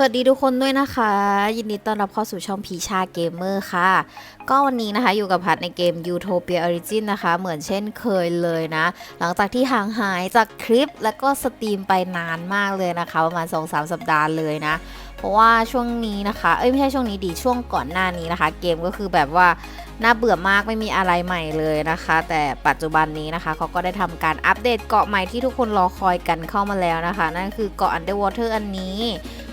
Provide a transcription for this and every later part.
สวัสดีทุกคนด้วยนะคะ ยินดีต้อนรับเข้าสู่ช่องพีชาเกมเมอร์ค่ะ ก็วันนี้นะคะอยู่กับพัดในเกม Utopia Origin นะคะ เหมือนเช่นเคยเลยนะ หลังจากที่ห่างหายจากคลิปแล้วก็สตรีมไปนานมากเลยนะคะ ประมาณ 2-3 สัปดาห์เลยนะ เพราะว่าช่วงนี้นะคะ เอ้ยไม่ใช่ช่วงนี้ดีช่วงก่อนหน้านี้นะคะ เกมก็คือแบบว่าน่าเบื่อมากไม่มีอะไรใหม่เลยนะคะ แต่ปัจจุบันนี้นะคะเขาก็ได้ทำการอัปเดตเกาะใหม่ที่ทุกคนรอคอยกันเข้ามาแล้วนะคะ นั่นคือเกาะ Underwater อันนี้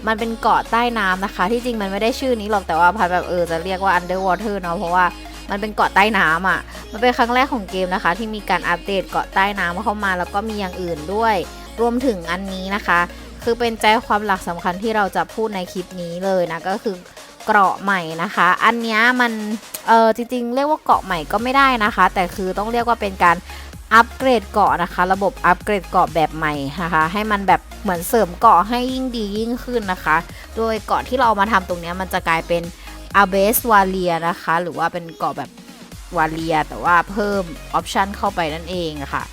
มันเป็นเกาะใต้น้ำนะคะ ที่จริงมันไม่ได้ชื่อนี้หรอกแต่ว่าพัดแบบเออจะเรียกว่า underwater เนาะเพราะว่ามันเป็นเกาะใต้น้ำอะ มันเป็นครั้งแรกของเกมนะคะ ที่มีการอัปเดตเกาะใต้น้ำเข้ามา แล้วก็มีอย่างอื่นด้วย รวมถึงอันนี้นะคะ คือเป็นใจความหลักสำคัญที่เราจะพูดในคลิปนี้เลยนะก็คือเกราะใหม่นะคะ อันนี้มันเออจริง ๆ เรียกว่าเกาะใหม่ก็ไม่ได้นะคะ แต่คือต้องเรียกว่าเป็นการอัปเกรดเกาะนะคะ ระบบอัปเกรดเกาะแบบใหม่นะคะ ให้มันแบบเหมือนเสริมเกาะให้ยิ่งดียิ่งขึ้นนะคะ โดยเกาะที่เราเอามาทำตรงนี้มันจะกลายเป็น a b e s w a l i a นะคะ หรือว่าเป็นเกาะแบบวาเลีย แต่ว่าเพิ่มออปชันเข้าไปนั่นเองะค่ะ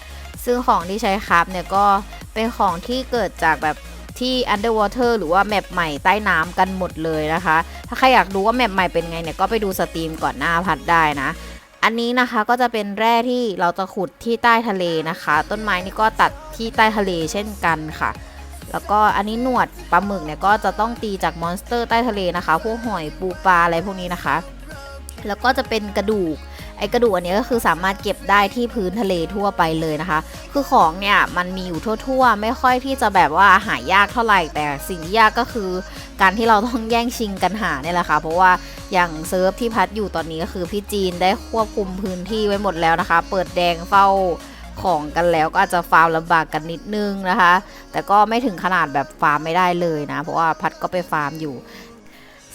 ซึ่งของที่ใช้ครับเนี่ยก็เป็นของที่เกิดจากแบบ ที่ underwater หรือว่าแมปใหม่ใต้น้ำกันหมดเลยนะคะ ถ้าใครอยากดูว่าแมปใหม่เป็นไงเนี่ยก็ไปดูสตรีมก่อนหน้าพัดได้นะ อันนี้นะคะก็จะเป็นแร่ที่เราจะขุดที่ใต้ทะเลนะคะ ต้นไม้นี่ก็ตัดที่ใต้ทะเลเช่นกันค่ะแล้วก็อันนี้หนวดปลาหมึกเนี่ยก็จะต้องตีจากมอนสเตอร์ใต้ทะเลนะคะ พวกหอยปูปลาอะไรพวกนี้นะคะ แล้วก็จะเป็นกระดูก อกระดูกอันนี้ก็คือสามารถเก็บได้ที่พื้นทะเลทั่วไปเลยนะคะ คือของเนี่ยมันมีอยู่ทั่ว ๆ ไม่ค่อยที่จะแบบว่าหายากเท่าไหร่ แต่สิ่งที่ยากก็คือ การที่เราต้องแย่งชิงกันหาเนี่ยแหละค่ะ เพราะว่าอย่างเซิร์ฟที่พัดอยู่ตอนนี้ก็คือพี่จีนได้ควบคุมพื้นที่ไว้หมดแล้วนะคะ เปิดแดงเฝ้าของกันแล้วก็อาจจะฟาร์มลำบากกันนิดนึงนะคะ แต่ก็ไม่ถึงขนาดแบบฟาร์มไม่ได้เลยนะ เพราะว่าพัดก็ไปฟาร์มอยู่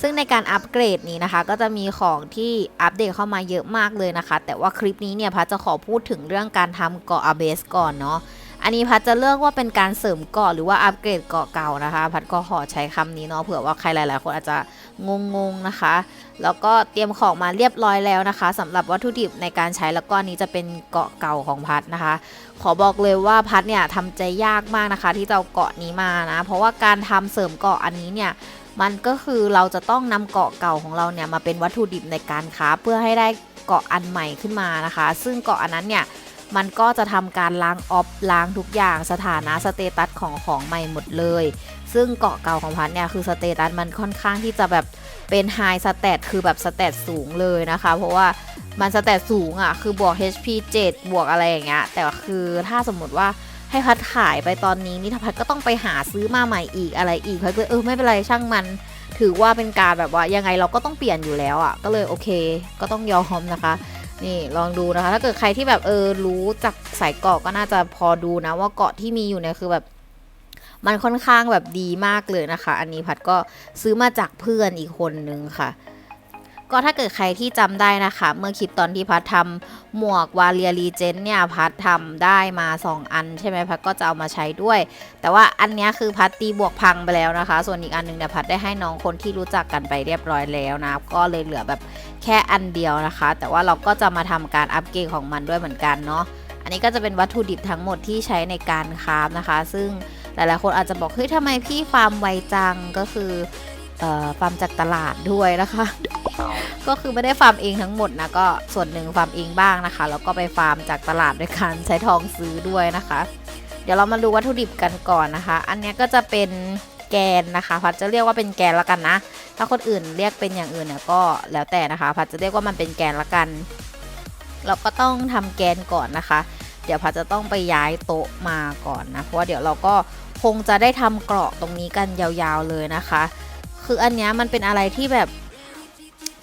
ซึ่งในการอัปเกรดนี้นะคะ ก็จะมีของที่อัปเดตเข้ามาเยอะมากเลยนะคะ แต่ว่าคลิปนี้เนี่ยพัดจะขอพูดถึงเรื่องการทำเกาะอาเบสก่อนเนาะอันนี้พัดจะเลือกว่าเป็นการเสริมเกาะหรือว่าอัปเกรดเกาะเก่านะคะ พัดก็ขอใช้คำนี้เนาะเผื่อว่าใครหลาย ๆ คนอาจจะงงๆนะคะ แล้วก็เตรียมของมาเรียบร้อยแล้วนะคะสำหรับวัตถุดิบในการใช้แล้วก็อันนี้จะเป็นเกาะเก่าของพัดนะคะ ขอบอกเลยว่าพัดเนี่ยทำใจยากมากนะคะ ที่จะเอาเกาะนี้มานะ เพราะว่าการทำเสริมเกาะอันนี้เนี่ย มันก็คือเราจะต้องนำเกาะเก่าของเราเนี่ยมาเป็นวัตถุดิบในการค้าเพื่อให้ได้เกาะอันใหม่ขึ้นมานะคะ ซึ่งเกาะอันนั้นเนี่ยมันก็จะทำการล้างออฟล้างทุกอย่างสถานะสเตตัสของของใหม่หมดเลย ซึ่งเกาะเก่าของพันเนี่ยคือสเตตัสมันค่อนข้างที่จะแบบเป็นไฮสเตตคือแบบสเตตสูงเลยนะคะ เพราะว่ามันสเตตสูงอะ่ะคือบวก HP 7 บวกอะไรอย่างเงี้ยแต่คือถ้าสมมติว่า ให้พัดขายไปตอนนี้นี่ถ้าพัดก็ต้องไปหาซื้อมาใหม่อีกอะไรอีกพัดก็เออไม่เป็นไรช่างมัน ถือว่าเป็นการแบบว่ายังไงเราก็ต้องเปลี่ยนอยู่แล้วอะ่ะ ก็เลยโอเค ก็ต้องยอมนะคะนี่ลองดูนะคะ ถ้าเกิดใครที่แบบเออรู้จากสายเกาะก็น่าจะพอดูนะว่าเกาะที่มีอยู่เนี่ยคือแบบ มันค่อนข้างแบบดีมากเลยนะคะ อันนี้พัดก็ซื้อมาจากเพื่อนอีกคนนึงค่ะ ก็ถ้าเกิดใครที่จำได้นะคะ เมื่อคลิปตอนที่พัดทำหมวกวาเลียรีเจนเนี่ยพัดทำได้มา 2 อันใช่ไหมพัดก็จะเอามาใช้ด้วย แต่ว่าอันนี้คือพัดตีบวกพังไปแล้วนะคะ ส่วนอีกอันหนึงเนี่ยพัดได้ให้น้องคนที่รู้จักกันไปเรียบร้อยแล้วนะก็เลยเหลือแบบแค่อันเดียวนะคะ แต่ว่าเราก็จะมาทำการอัปเกรดของมันด้วยเหมือนกันเนาะอันนี้ก็จะเป็นวัตถุดิบทั้งหมดที่ใช้ในการคราฟนะคะ ซึ่งหลายๆคนอาจจะบอกเฮ้ยทำไมพี่ฟาร์มไวจังก็คือ ฟาร์มจากตลาดด้วยนะคะ ก็คือไม่ได้ฟาร์มเองทั้งหมดนะก็ส่วนหนึ่งฟาร์มเองบ้างนะคะแล้วก็ไปฟาร์มจากตลาดด้วยการใช้ทองซื้อด้วยนะคะ เดี๋ยวเรามาดูวัตถุดิบกันก่อนนะคะ อันเนี้ยก็จะเป็นแกนนะคะ พัดจะเรียกว่าเป็นแกนละกันนะ ถ้าคนอื่นเรียกเป็นอย่างอื่นเนี่ยก็แล้วแต่นะคะ พัดจะเรียกว่ามันเป็นแกนละกัน เราก็ต้องทำแกนก่อนนะคะ เดี๋ยวพัดจะต้องไปย้ายโต๊ะมาก่อนนะ เพราะว่าเดี๋ยวเราก็คงจะได้ทำเกราะตรงนี้กันยาวๆเลยนะคะ คืออันเนี้ยมันเป็นอะไรที่แบบ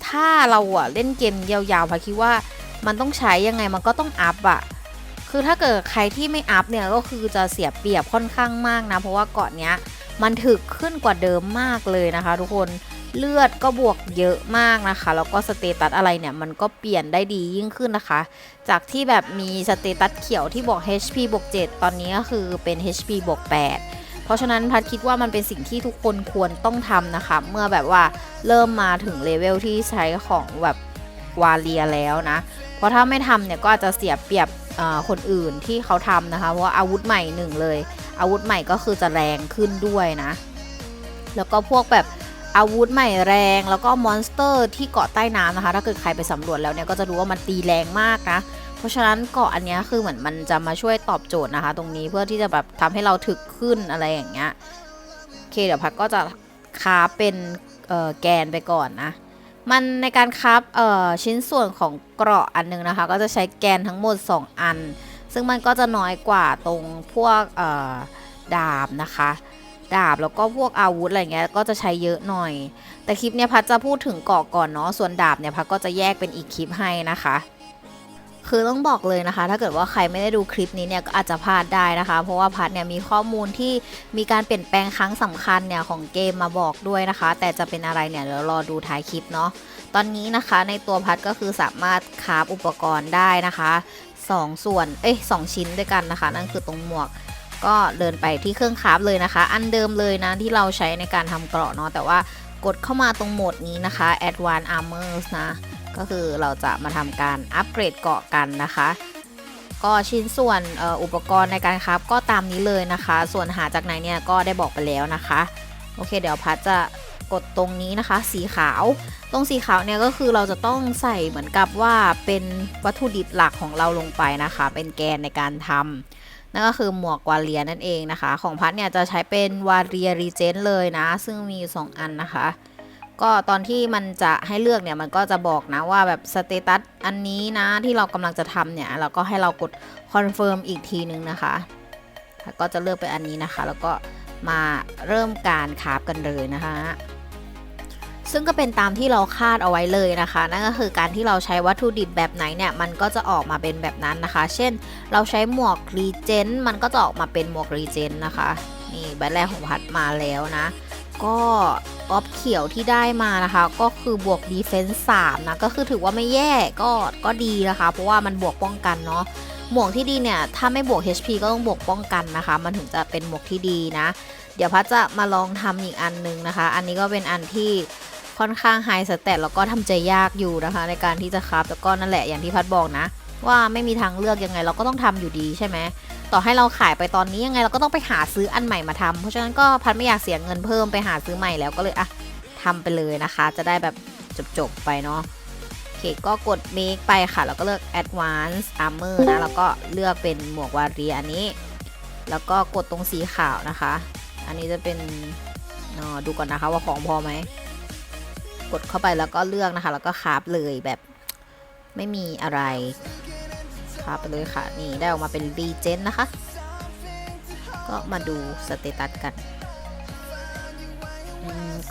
ถ้าเราอะเล่นเกมยาวๆพัดคิดว่ามันต้องใช้ยังไงมันก็ต้องอัพอะคือถ้าเกิดใครที่ไม่อัพเนี่ยก็คือจะเสียเปรียบค่อนข้างมากนะ เพราะว่าเกาะเนี้ยมันถึกขึ้นกว่าเดิมมากเลยนะคะ ทุกคนเลือดก็บวกเยอะมากนะคะ แล้วก็สเตตัสอะไรเนี่ย มันก็เปลี่ยนได้ดียิ่งขึ้นนะคะ จากที่แบบมีสเตตัสเขียวที่บอก HP บวก7ตอนนี้ก็คือเป็น HP บวก8 เพราะฉะนั้นพัดคิดว่ามันเป็นสิ่งที่ทุกคนควรต้องทำนะคะ เมื่อแบบว่าเริ่มมาถึงเลเวลที่ใช้ของแบบวาเลียแล้วนะ เพราะถ้าไม่ทำเนี่ยก็อาจจะเสียเปรียบคนอื่นที่เขาทำนะคะ เพราะว่าอาวุธใหม่หนึ่งเลย อาวุธใหม่ก็คือจะแรงขึ้นด้วยนะ แล้วก็พวกแบบอาวุธใหม่แรงแล้วก็มอนสเตอร์ที่เกาะใต้น้ำนะคะ ถ้าเกิดใครไปสำรวจแล้วเนี่ยก็จะรู้ว่ามันตีแรงมากนะ ราะฉะนั้นเกาะอันนี้คือเหมือนมันจะมาช่วยตอบโจทย์นะคะ ตรงนี้เพื่อที่จะแบบทำให้เราถึกขึ้นอะไรอย่างเงี้ยโอเคเดี๋ยวพัดก็จะคาเป็นแกนไปก่อนนะ มันในการคับชิ้นส่วนของเกราะอันหนึงนะคะ ก็จะใช้แกนทั้งหมด 2 อัน ซึ่งมันก็จะน้อยกว่าตรงพวกดาบนะคะดาบแล้วก็พวกอาวุธอะไรเงี้ยก็จะใช้เยอะหน่อย แต่คลิปเนี้ยพัดจะพูดถึงเกาะก่อนเนาะส่วนดาบเนี่ยพัดก็จะแยกเป็นอีกคลิปให้นะคะ คือต้องบอกเลยนะคะ ถ้าเกิดว่าใครไม่ได้ดูคลิปนี้เนี่ยก็อาจจะพลาดได้นะคะ เพราะว่าพัดเนี่ยมีข้อมูลที่มีการเปลี่ยนแปลงครั้งสำคัญเนี่ยของเกมมาบอกด้วยนะคะ แต่จะเป็นอะไรเนี่ยเดี๋ยวรอดูท้ายคลิปเนาะตอนนี้นะคะในตัวพัดก็คือสามารถคาฟอุปกรณ์ได้นะคะสองส่วนเอ้ยสองชิ้นด้วยกันนะคะ นั่นคือตรงหมวกก็เดินไปที่เครื่องคาฟเลยนะคะ อันเดิมเลยนะที่เราใช้ในการทำเกราะเนาะแต่ว่ากดเข้ามาตรงโหมดนี้นะคะ Advanced Armors นะ ก็คือเราจะมาทำการอัปเกรดเกาะกันนะคะ ก็ชิ้นส่วนอ,อุปกรณ์ในการคราฟก็ตามนี้เลยนะคะ ส่วนหาจากไหนเนี่ยก็ได้บอกไปแล้วนะคะ โอเค เดี๋ยวพัดจะกดตรงนี้นะคะ สีขาว ตรงสีขาวเนี่ยก็คือเราจะต้องใส่เหมือนกับว่าเป็นวัตถุดิบหลักของเราลงไปนะคะ เป็นแกนในการทำนั่นก็คือหมวกวาเลียนั่นเองนะคะ ของพัดเนี่ยจะใช้เป็นวาเลียรีเจนเลยนะ ซึ่งมีอยู่สองอันนะคะ ก็ตอนที่มันจะให้เลือกเนี่ยมันก็จะบอกนะว่าแบบสเตตัสอันนี้นะที่เรากำลังจะทำเนี่ยเราก็ให้เรากดคอนเฟิร์มอีกทีนึงนะคะก็จะเลือกเป็นอันนี้นะคะ แล้วก็มาเริ่มการคาฟกันเลยนะคะซึ่งก็เป็นตามที่เราคาดเอาไว้เลยนะคะ นั่นก็คือการที่เราใช้วัตถุดิบแบบไหนเนี่ย มันก็จะออกมาเป็นแบบนั้นนะคะ เช่น เราใช้หมวกรีเจนมันก็จะออกมาเป็นหมวกรีเจนนะคะ นี่ใบแรกของพัดมาแล้วนะ ก็ ออฟเขียวที่ได้มานะคะ ก็คือบวกดีเฟนส์3นะ ก็คือถือว่าไม่แย่ก็ก็ดีนะคะ เพราะว่ามันบวกป้องกันเนาะหมวกที่ดีเนี่ย ถ้าไม่บวก HP ก็ต้องบวกป้องกันนะคะ มันถึงจะเป็นหมวกที่ดีนะ เดี๋ยวพัดจะมาลองทำอีกอันนึงนะคะ อันนี้ก็เป็นอันที่ค่อนข้างไฮสเตตแล้วก็ทำใจยากอยู่นะคะ ในการที่จะคราฟแต่ก็นั่นแหละอย่างที่พัดบอกนะ ว่าไม่มีทางเลือกยังไงเราก็ต้องทำอยู่ดีใช่ไหม ต่อให้เราขายไปตอนนี้ยังไงเราก็ต้องไปหาซื้ออันใหม่มาทำเพราะฉะนั้นก็พัดไม่อยากเสียเงินเพิ่มไปหาซื้อใหม่แล้วก็เลยอะทำไปเลยนะคะ จะได้แบบจบๆไปเนาะโอเคก็กด make ไปค่ะ แล้วก็เลือก advanced armor นะ แล้วก็เลือกเป็นหมวกวารีอันนี้ แล้วก็กดตรงสีขาวนะคะ อันนี้จะเป็นเนาะดูก่อนนะคะว่าของพอไหม กดเข้าไปแล้วก็เลือกนะคะ แล้วก็คาฟเลยแบบไม่มีอะไร ครับไปเลยค่ะ นี่ได้ออกมาเป็นรีเจนนะคะ ก็มาดูสเตตัสกัน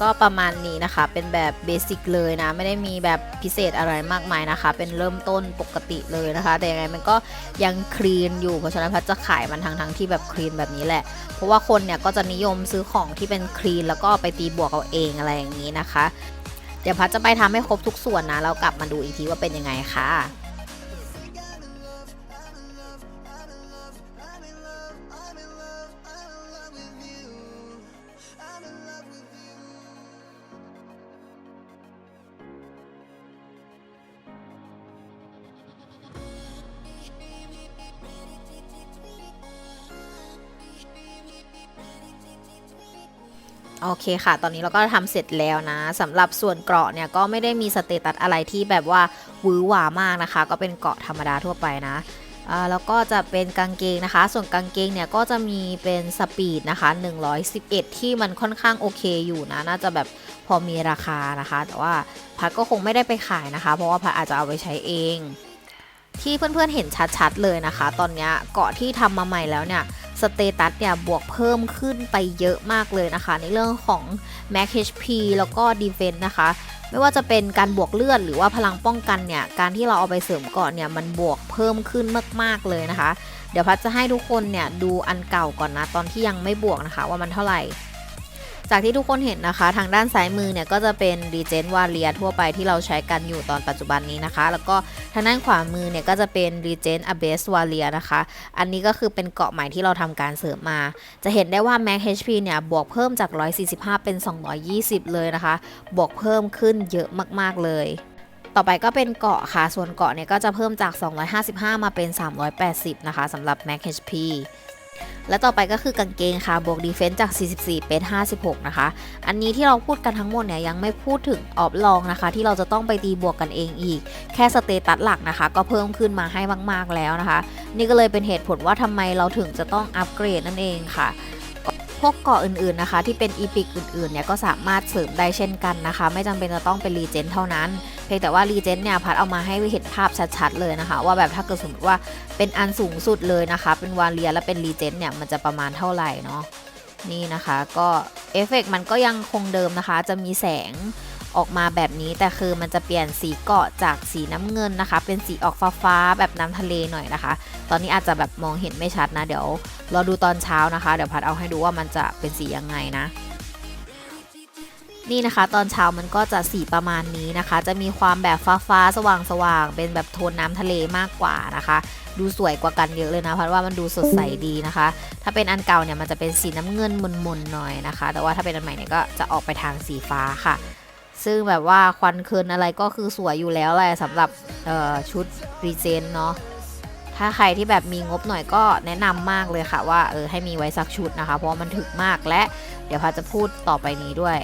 ก็ประมาณนี้นะคะ เป็นแบบเบสิกเลยนะ ไม่ได้มีแบบพิเศษอะไรมากมายนะคะ เป็นเริ่มต้นปกติเลยนะคะ แต่ยังไงมันก็ยังคลีนอยู่ เพราะฉะนั้นพัดจะขายมันทั้งทั้งที่แบบคลีนแบบนี้แหละ เพราะว่าคนเนี่ยก็จะนิยมซื้อของที่เป็นคลีนแล้วก็ไปตีบวกเอาเองอะไรอย่างนี้นะคะ เดี๋ยวพัดจะไปทำให้ครบทุกส่วนนะ แล้วกลับมาดูอีกทีว่าเป็นยังไงค่ะ โอเคค่ะ ตอนนี้เราก็ทำเสร็จแล้วนะสำหรับส่วนเกราะเนี่ยก็ไม่ได้มีสเตตัสอะไรที่แบบว่าวือหวามากนะคะ ก็เป็นเกราะธรรมดาทั่วไปนะแล้วก็จะเป็นกางเกงนะคะ ส่วนกางเกงเนี่ยก็จะมีเป็นสปีดนะคะ 111 ที่มันค่อนข้างโอเคอยู่นะ น่าจะแบบพอมีราคานะคะ แต่ว่าพัดก็คงไม่ได้ไปขายนะคะ เพราะว่าพัดอาจจะเอาไปใช้เอง ที่เพื่อนๆเห็นชัดๆเลยนะคะ ตอนนี้เกาะที่ทำมาใหม่แล้วเนี่ยสเตตัสเนี่ยบวกเพิ่มขึ้นไปเยอะมากเลยนะคะ ในเรื่องของ Max HP แล้วก็ Defense นะคะ ไม่ว่าจะเป็นการบวกเลือดหรือว่าพลังป้องกันเนี่ย การที่เราเอาไปเสริมก่อนเนี่ย มันบวกเพิ่มขึ้นมาก ๆ เลยนะคะ เดี๋ยวพัดจะให้ทุกคนเนี่ย ดูอันเก่าก่อนนะ ตอนที่ยังไม่บวกนะคะว่ามันเท่าไหร่ จากที่ทุกคนเห็นนะคะ ทางด้านซ้ายมือเนี่ยก็จะเป็นรีเจนวาเลียทั่วไปที่เราใช้กันอยู่ตอนปัจจุบันนี้นะคะ แล้วก็ทางด้านขวามือเนี่ยก็จะเป็นรีเจนอเบสวาเลียนะคะ อันนี้ก็คือเป็นเกาะใหม่ที่เราทำการเสริมมา จะเห็นได้ว่า Max HP เนี่ยบวกเพิ่มจาก 145 เป็น 220 เลยนะคะ บวกเพิ่มขึ้นเยอะมาก ๆ เลยต่อไปก็เป็นเกาะค่ะ ส่วนเกาะเนี่ยก็จะเพิ่มจาก 255 มาเป็น 380 นะคะสำหรับ Max HP และต่อไปก็คือกางเกงค่ะ บวกดีเฟนซ์จาก 44 เป็น 56 นะคะ อันนี้ที่เราพูดกันทั้งหมดเนี่ยยังไม่พูดถึงออฟลองนะคะ ที่เราจะต้องไปตีบวกกันเองอีก แค่สเตตัสหลักนะคะ ก็เพิ่มขึ้นมาให้มากๆแล้วนะคะ นี่ก็เลยเป็นเหตุผลว่าทำไมเราถึงจะต้องอัปเกรดนั่นเองค่ะพวกเกาะอื่นๆนะคะ ที่เป็นอีพิกอื่นๆเนี่ยก็สามารถเสริมได้เช่นกันนะคะ ไม่จำเป็นจะต้องเป็นรีเจนเท่านั้น เพียงแต่ว่ารีเจนเนี่ยพัดเอามาให้เห็นภาพชัดๆเลยนะคะ ว่าแบบถ้าเกิดสมมติว่าเป็นอันสูงสุดเลยนะคะ เป็นวาเลียและเป็นรีเจนเนี่ยมันจะประมาณเท่าไหร่เนาะนี่นะคะก็เอฟเฟกต์มันก็ยังคงเดิมนะคะ จะมีแสงออกมาแบบนี้แต่คือมันจะเปลี่ยนสีเกาะจากสีน้ำเงินนะคะ เป็นสีออกฟ้าๆแบบน้ำทะเลหน่อยนะคะ ตอนนี้อาจจะแบบมองเห็นไม่ชัดนะ เดี๋ยวรอดูตอนเช้านะคะ เดี๋ยวพัดเอาให้ดูว่ามันจะเป็นสียังไงนะ นี่นะคะตอนเช้ามันก็จะสีประมาณนี้นะคะ จะมีความแบบฟ้าฟ้าๆสว่างสว่างๆเป็นแบบโทนน้ำทะเลมากกว่านะคะ ดูสวยกว่ากันเยอะเลยนะเพราะว่ามันดูสดใสดีนะคะ ถ้าเป็นอันเก่าเนี่ยมันจะเป็นสีน้ำเงินมนๆหน่อยนะคะ แต่ว่าถ้าเป็นอันใหม่เนี่ยก็จะออกไปทางสีฟ้าค่ะ ซึ่งแบบว่าควันเคินอะไรก็คือสวยอยู่แล้วแหละสำหรับชุดรีเจนเนาะถ้าใครที่แบบมีงบหน่อยก็แนะนำมากเลยค่ะว่าเออให้มีไว้สักชุดนะคะ เพราะมันถึกมากและเดี๋ยวพาจะพูดต่อไปนี้ด้วย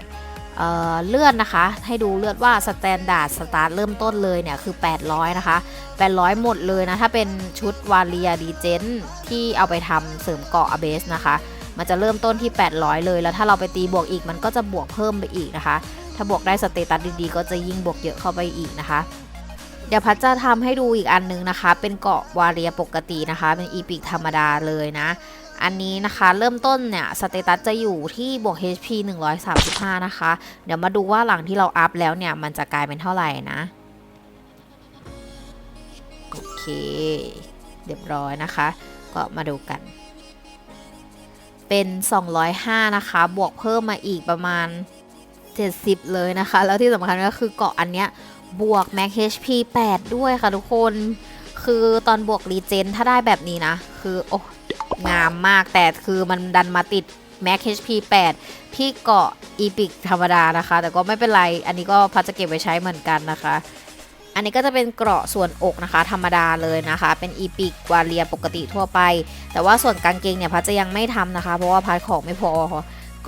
เเลือดนะคะ ให้ดูเลือดว่าสแตนดาร์ดสตาร์ทเริ่มต้นเลยเนี่ยคือ 800 นะคะ 800 หมดเลยนะ ถ้าเป็นชุดวาเลียดีเจนที่เอาไปทำเสริมเกาะอเบสนะคะ มันจะเริ่มต้นที่ 800 เลย แล้วถ้าเราไปตีบวกอีกมันก็จะบวกเพิ่มไปอีกนะคะ ถ้าบวกได้สเตตัสดีๆ ก็จะยิ่งบวกเยอะเข้าไปอีกนะคะเดี๋ยวพัดจะทำให้ดูอีกอันนึงนะคะ เป็นเกาะวาเรียปกตินะคะ เป็นอีพิกธรรมดาเลยนะ อันนี้นะคะเริ่มต้นเนี่ยสเตตัสจะอยู่ที่บวก HP 135 นะคะ เดี๋ยวมาดูว่าหลังที่เราอัพแล้วเนี่ย มันจะกลายเป็นเท่าไหร่นะ โอเค เรียบร้อยนะคะ ก็มาดูกัน เป็น 205 นะคะ บวกเพิ่มมาอีกประมาณ 70 เลยนะคะ แล้วที่สำคัญก็คือเกาะอันเนี้ยบวก Max HP 8 ด้วยค่ะทุกคน คือตอนบวกรีเจนถ้าได้แบบนี้นะ คือโอ้ งามมากแต่คือมันดันมาติด Max HP 8 ที่เกาะ Epic ธรรมดานะคะ แต่ก็ไม่เป็นไร อันนี้ก็พัดจะเก็บไว้ใช้เหมือนกันนะคะ อันนี้ก็จะเป็นเกราะส่วนอกนะคะ ธรรมดาเลยนะคะ เป็นอีพิกวาเลียปกติทั่วไป แต่ว่าส่วนกางเกงเนี่ยพัดจะยังไม่ทำนะคะ เพราะว่าพัดของไม่พอ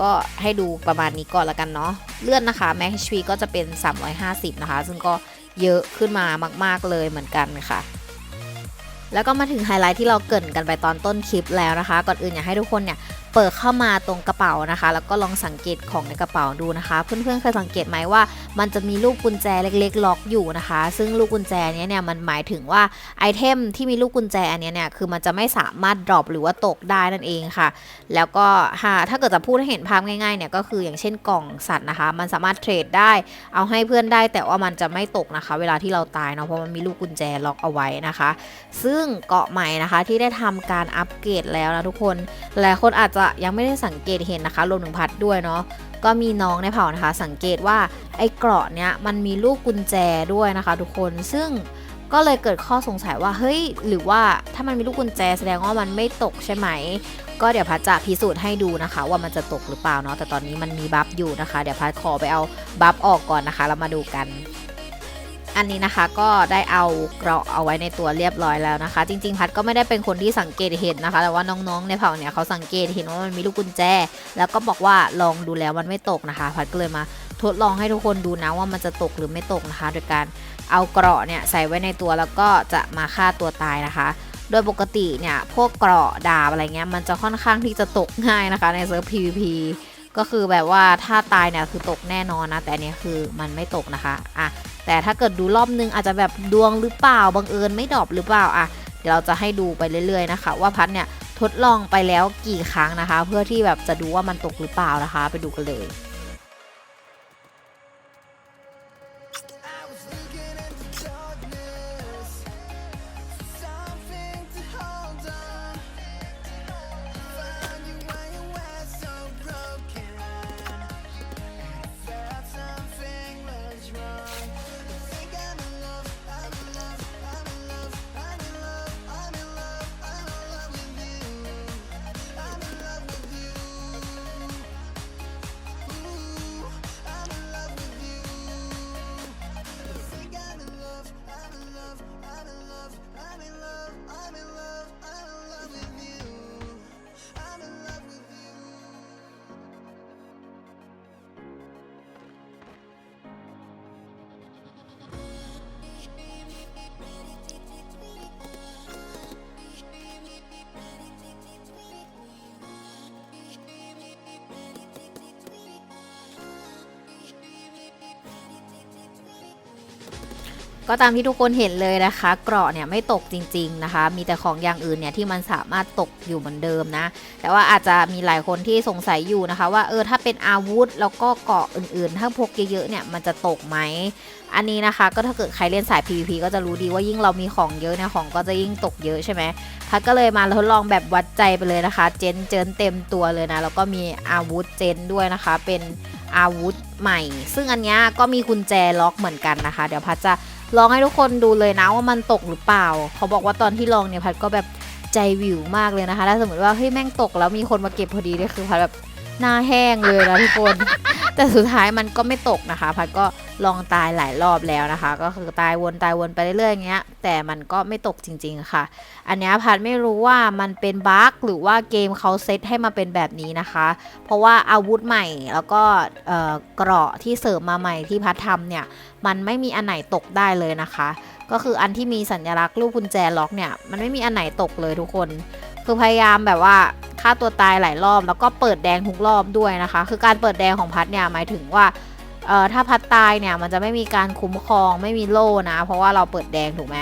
ก็ให้ดูประมาณนี้ก่อนละกันเนาะ เลื่อนนะคะ Max HP ก็จะเป็น 350 นะคะ ซึ่งก็เยอะขึ้นมามาก ๆเลยเหมือนกันค่ะ แล้วก็มาถึงไฮไลท์ที่เราเกรินกันไปตอนต้นคลิปแล้วนะคะ ก่อนอื่นอยากให้ทุกคนเนี่ย เปิดเข้ามาตรงกระเป๋านะคะ แล้วก็ลองสังเกตของในกระเป๋าดูนะคะ เพื่อนๆเคยสังเกตไหมว่า มันจะมีลูกกุญแจเล็กๆ ล็อกอยู่นะคะ ซึ่งลูกกุญแจนี้เนี่ยมันหมายถึงว่าไอเทมที่มีลูกกุญแจอันนี้เนี่ยคือมันจะไม่สามารถดรอปหรือว่าตกได้นั่นเองค่ะ แล้วก็ถ้าเกิดจะพูดให้เห็นภาพง่ายๆเนี่ยก็คืออย่างเช่นกล่องสัตว์นะคะ มันสามารถเทรดได้ เอาให้เพื่อนได้ แต่ว่ามันจะไม่ตกนะคะ เวลาที่เราตายเนาะเพราะมันมีลูกกุญแจล็อกเอาไว้นะคะ ซึ่งเกาะใหม่นะคะที่ได้ทำการอัปเกรดแล้วนะทุกคนหลายคนอาจจะยังไม่ได้สังเกตเห็นนะคะรวมถึงพัดด้วยเนาะก็มีน้องในเผ่านะคะ สังเกตว่าไอ้เกราะเนี้ยมันมีลูกกุญแจด้วยนะคะ ทุกคนซึ่งก็เลยเกิดข้อสงสัยว่าเฮ้ย หรือว่าถ้ามันมีลูกกุญแจแสดงว่ามันไม่ตกใช่ไหม ก็เดี๋ยวพัดจะพิสูจน์ให้ดูนะคะ ว่ามันจะตกหรือเปล่าเนาะแต่ตอนนี้มันมีบัฟอยู่นะคะ เดี๋ยวพัดขอไปเอาบัฟออกก่อนนะคะแล้วมาดูกัน อันนี้นะคะก็ได้เอาเกราะเอาไว้ในตัวเรียบร้อยแล้วนะคะ จริงๆ พัดก็ไม่ได้เป็นคนที่สังเกตเห็นนะคะ แต่ว่าน้องๆในเผ่าเนี่ยเขาสังเกตเห็นว่ามันมีลูกกุญแจ แล้วก็บอกว่าลองดูแล้วมันไม่ตกนะคะ พัดก็เลยมาทดลองให้ทุกคนดูนะว่ามันจะตกหรือไม่ตกนะคะ โดยการเอาเกราะเนี่ยใส่ไว้ในตัวแล้วก็จะมาฆ่าตัวตายนะคะ โดยปกติเนี่ยพวกเกราะดาบอะไรเงี้ยมันจะค่อนข้างที่จะตกง่ายนะคะในเซิร์ฟ PVP ก็คือแบบว่าถ้าตายเนี่ยคือตกแน่นอนนะ แต่อันเนี้ยคือมันไม่ตกนะคะอะ แต่ถ้าเกิดดูรอบนึงอาจจะแบบดวงหรือเปล่าบังเอิญไม่ดรอปหรือเปล่าอะเดี๋ยวเราจะให้ดูไปเรื่อยๆนะคะ ว่าพัดเนี่ยทดลองไปแล้วกี่ครั้งนะคะ เพื่อที่แบบจะดูว่ามันตกหรือเปล่านะคะ ไปดูกันเลย ก็ตามที่ทุกคนเห็นเลยนะคะ เกราะเนี่ยไม่ตกจริง ๆนะคะ มีแต่ของอย่างอื่นเนี่ยที่มันสามารถตกอยู่เหมือนเดิมนะ แต่ว่าอาจจะมีหลายคนที่สงสัยอยู่นะคะ ว่าเออถ้าเป็นอาวุธแล้วก็เกราะอื่นๆ ถ้าพกเยอะๆเนี่ยมันจะตกไหมอันนี้นะคะก็ถ้าเกิดใครเล่นสาย PVP ก็จะรู้ดีว่ายิ่งเรามีของเยอะเนี่ยของก็จะยิ่งตกเยอะใช่ไหมพัดก็เลยมาทดลองแบบวัดใจไปเลยนะคะ เจนเจนเต็มตัวเลยนะแล้วก็มีอาวุธเจนด้วยนะคะ เป็นอาวุธใหม่ ซึ่งอันนี้ก็มีกุญแจล็อกเหมือนกันนะคะ เดี๋ยวพัดจะ ลองให้ทุกคนดูเลยนะว่ามันตกหรือเปล่า เขาบอกว่าตอนที่ลองเนี่ยพัดก็แบบใจวิวมากเลยนะคะถ้าสมมติว่าเฮ้ยแม่งตกแล้วมีคนมาเก็บพอดีเนี่ยคือพัดแบบหน้าแห้งเลยนะทุกคน แต่สุดท้ายมันก็ไม่ตกนะคะ พัดก็ลองตายหลายรอบแล้วนะคะ ก็คือตายวนตายวนไปเรื่อยๆอย่างเงี้ย แต่มันก็ไม่ตกจริง ๆค่ะ อันเนี้ยพัดไม่รู้ว่ามันเป็นบั๊กหรือว่าเกมเขาเซตให้มาเป็นแบบนี้นะคะ เพราะว่าอาวุธใหม่แล้วก็เอ่อเกราะที่เสริมมาใหม่ที่พัดทำเนี่ย มันไม่มีอันไหนตกได้เลยนะคะ ก็คืออันที่มีสัญลักษณ์รูปกุญแจล็อกเนี่ย มันไม่มีอันไหนตกเลยทุกคน คือพยายามแบบว่าฆ่าตัวตายหลายรอบ แล้วก็เปิดแดงทุกรอบด้วยนะคะ คือการเปิดแดงของพัดเนี่ยหมายถึงว่าเอ่อถ้าพัดตายเนี่ยมันจะไม่มีการคุ้มครองไม่มีโล่นะ เพราะว่าเราเปิดแดงถูกไหม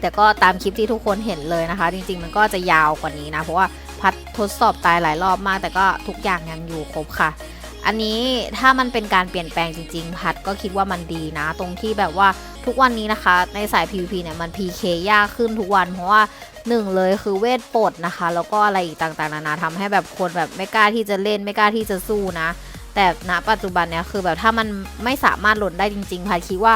แต่ก็ตามคลิปที่ทุกคนเห็นเลยนะคะ จริง ๆ มันก็จะยาวกว่านี้นะ เพราะว่าพัดทดสอบตายหลายรอบมาก แต่ก็ทุกอย่างยังอยู่ครบค่ะ อันนี้ถ้ามันเป็นการเปลี่ยนแปลงจริง ๆ พัดก็คิดว่ามันดีนะ ตรงที่แบบว่า ทุกวันนี้นะคะ ในสาย PVP เนี่ยมัน PK ยากขึ้นทุกวัน เพราะว่าหนึ่งเลยคือเวทปลดนะคะ แล้วก็อะไรอีกต่างๆนานาทำให้แบบคนแบบไม่กล้าที่จะเล่นไม่กล้าที่จะสู้นะ แต่ณปัจจุบันเนี่ยคือแบบถ้ามันไม่สามารถหล่นได้จริงๆพัดคิดว่า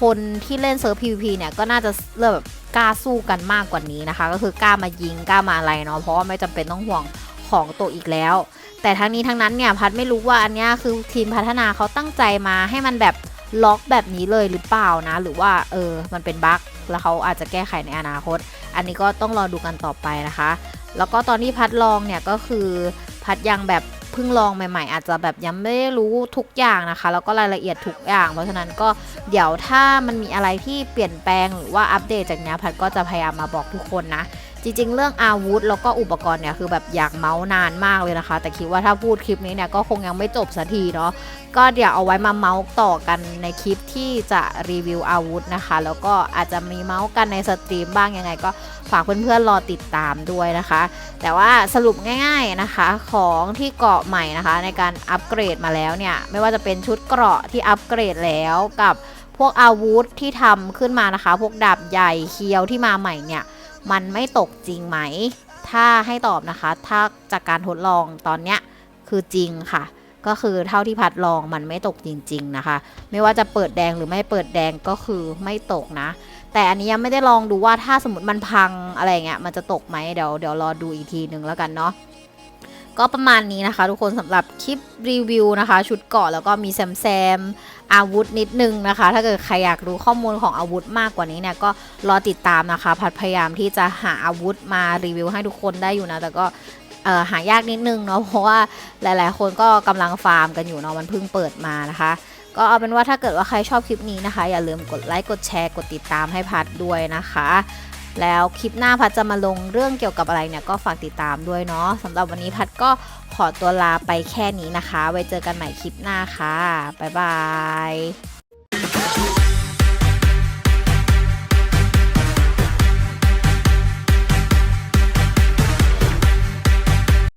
คนที่เล่นเซิร์ฟ PVP เนี่ยก็น่าจะเริ่มแบบกล้าสู้กันมากกว่านี้นะคะ ก็คือกล้ามายิงกล้ามาอะไรเนาะเพราะว่าไม่จำเป็นต้องห่วงของตัวอีกแล้ว แต่ทั้งนี้ทั้งนั้นเนี่ยพัดไม่รู้ว่าอันเนี้ยคือทีมพัฒนาเขาตั้งใจมาให้มันแบบ ล็อกแบบนี้เลยหรือเปล่านะ หรือว่าเออมันเป็นบั๊กแล้วเขาอาจจะแก้ไขในอนาคต อันนี้ก็ต้องรอดูกันต่อไปนะคะ แล้วก็ตอนที่พัดลองเนี่ยก็คือพัดยังแบบเพิ่งลองใหม่ ๆ อาจจะแบบยังไม่ได้รู้ทุกอย่างนะคะ แล้วก็รายละเอียดทุกอย่าง เพราะฉะนั้นก็เดี๋ยวถ้ามันมีอะไรที่เปลี่ยนแปลงหรือว่าอัปเดตจากเนี้ยพัดก็จะพยายามมาบอกทุกคนนะ ริง ๆ เรื่องอาวุธ แล้วก็อุปกรณ์เนี่ยคือแบบอยากเมาส์นานมากเลยนะคะ แต่คิดว่าถ้าพูดคลิปนี้เนี่ยก็คงยังไม่จบสักทีเนาะก็เดี๋ยวเอาไว้มาเมาส์ต่อกันในคลิปที่จะรีวิวอาวุธนะคะ แล้วก็อาจจะมีเมาส์กันในสตรีมบ้างยังไง ก็ฝากเพื่อนๆรอติดตามด้วยนะคะ แต่ว่าสรุปง่าย ๆนะคะของที่เกาะใหม่นะคะ ในการอัปเกรดมาแล้วเนี่ยไม่ว่าจะเป็นชุดเกราะที่อัปเกรดแล้วกับพวกอาวุธที่ทำขึ้นมานะคะ พวกดาบใหญ่เคียวที่มาใหม่เนี่ย มันไม่ตกจริงไหม ถ้าให้ตอบนะคะ ถ้าจากการทดลองตอนเนี้ยคือจริงค่ะ ก็คือเท่าที่พัดลองมันไม่ตกจริง ๆนะคะ ไม่ว่าจะเปิดแดงหรือไม่เปิดแดงก็คือไม่ตกนะ แต่อันนี้ยังไม่ได้ลองดูว่าถ้าสมมติมันพังอะไรเงี้ยมันจะตกไหมเดี๋ยวเดี๋ยวรอดูอีกทีหนึ่งแล้วกันเนาะก็ประมาณนี้นะคะ ทุกคนสำหรับคลิปรีวิวนะคะ ชุดเกาะแล้วก็มีแซมแซม อาวุธนิดนึงนะคะ ถ้าเกิดใครอยากรู้ข้อมูลของอาวุธมากกว่านี้เนี่ยก็รอติดตามนะคะ พัดพยายามที่จะหาอาวุธมารีวิวให้ทุกคนได้อยู่นะ แต่ก็หายากนิดนึงเนาะเพราะว่าหลาย ๆ คนก็กำลังฟาร์มกันอยู่เนาะมันเพิ่งเปิดมานะคะ ก็เอาเป็นว่าถ้าเกิดว่าใครชอบคลิปนี้นะคะ อย่าลืมกดไลค์กดแชร์กดติดตามให้พัดด้วยนะคะ แล้วคลิปหน้าพัดจะมาลงเรื่องเกี่ยวกับอะไรเนี่ยก็ฝากติดตามด้วยเนาะสำหรับวันนี้พัดก็ขอตัวลาไปแค่นี้นะคะ ไว้เจอกันใหม่คลิปหน้าค่ะ บ๊ายบาย